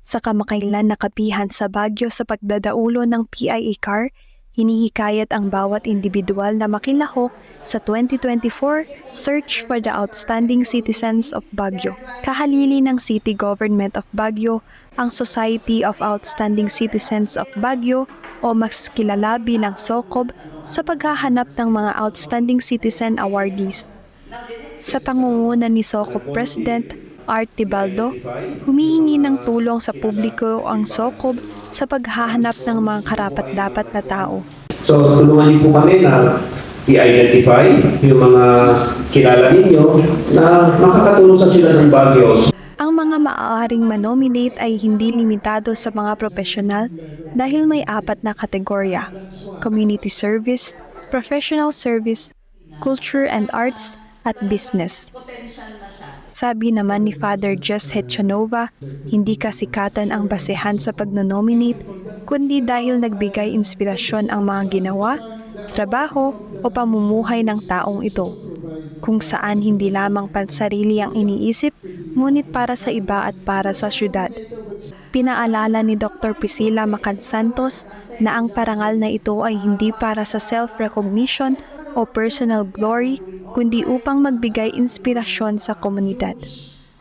Sa kamakailan nakapihan sa Baguio sa pagdadaulo ng PIA car, hinihikayat ang bawat individual na makilahok sa 2024 Search for the Outstanding Citizens of Baguio. Kahalili ng City Government of Baguio, ang Society of Outstanding Citizens of Baguio o mas kilala bilang SOCOB sa paghahanap ng mga Outstanding Citizen Awardees. Sa pangunguna ni SOCOB President Art Tibaldo, humihingi ng tulong sa publiko ang SOCOB sa paghahanap ng mga karapat-dapat na tao. So, tulungan niyo po kami na i-identify yung mga kilala ninyo na makakatulong sa sila ng Baguio. Ang mga maaaring manominate ay hindi limitado sa mga profesional dahil may apat na kategorya. Community service, professional service, culture and arts, at business. Sabi naman ni Father Just Hetchanova, hindi kasikatan ang basehan sa pagnonominate, kundi dahil nagbigay inspirasyon ang mga ginawa, trabaho o pamumuhay ng taong ito kung saan hindi lamang pansarili ang iniisip, ngunit para sa iba at para sa syudad. Pinaalala ni Dr. Priscilla Macan Santos na ang parangal na ito ay hindi para sa self-recognition o personal glory, kundi upang magbigay inspirasyon sa komunidad.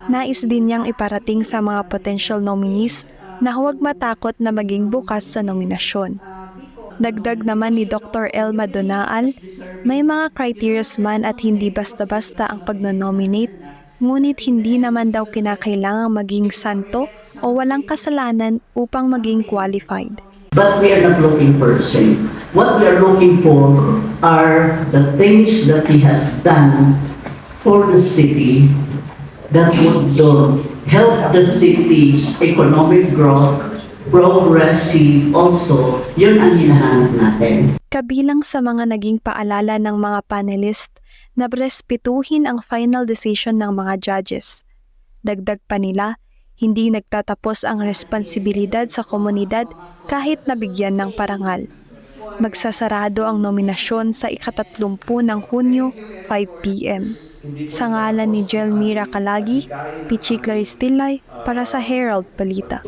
Nais din niyang iparating sa mga potential nominees na huwag matakot na maging bukas sa nominasyon. Dagdag naman ni Dr. Elma Donaal, may mga criterias man at hindi basta-basta ang pagnonominate, ngunit hindi naman daw kinakailangang maging santo o walang kasalanan upang maging qualified. But we are not looking for same. What we are looking for are the things that he has done for the city that would help the city's economic growth, progressive also. Yun ang hinahanap natin. Kabilang sa mga naging paalala ng mga panelist na respetuhin ang final decision ng mga judges. Dagdag pa nila, hindi nagtatapos ang responsibilidad sa komunidad kahit nabigyan ng parangal. Magsasarado ang nominasyon sa ikatatlumpu ng Hunyo, 5pm. Sa ngalan ni Jelmira Kalagi, Pichi Claristillay para sa Herald Balita.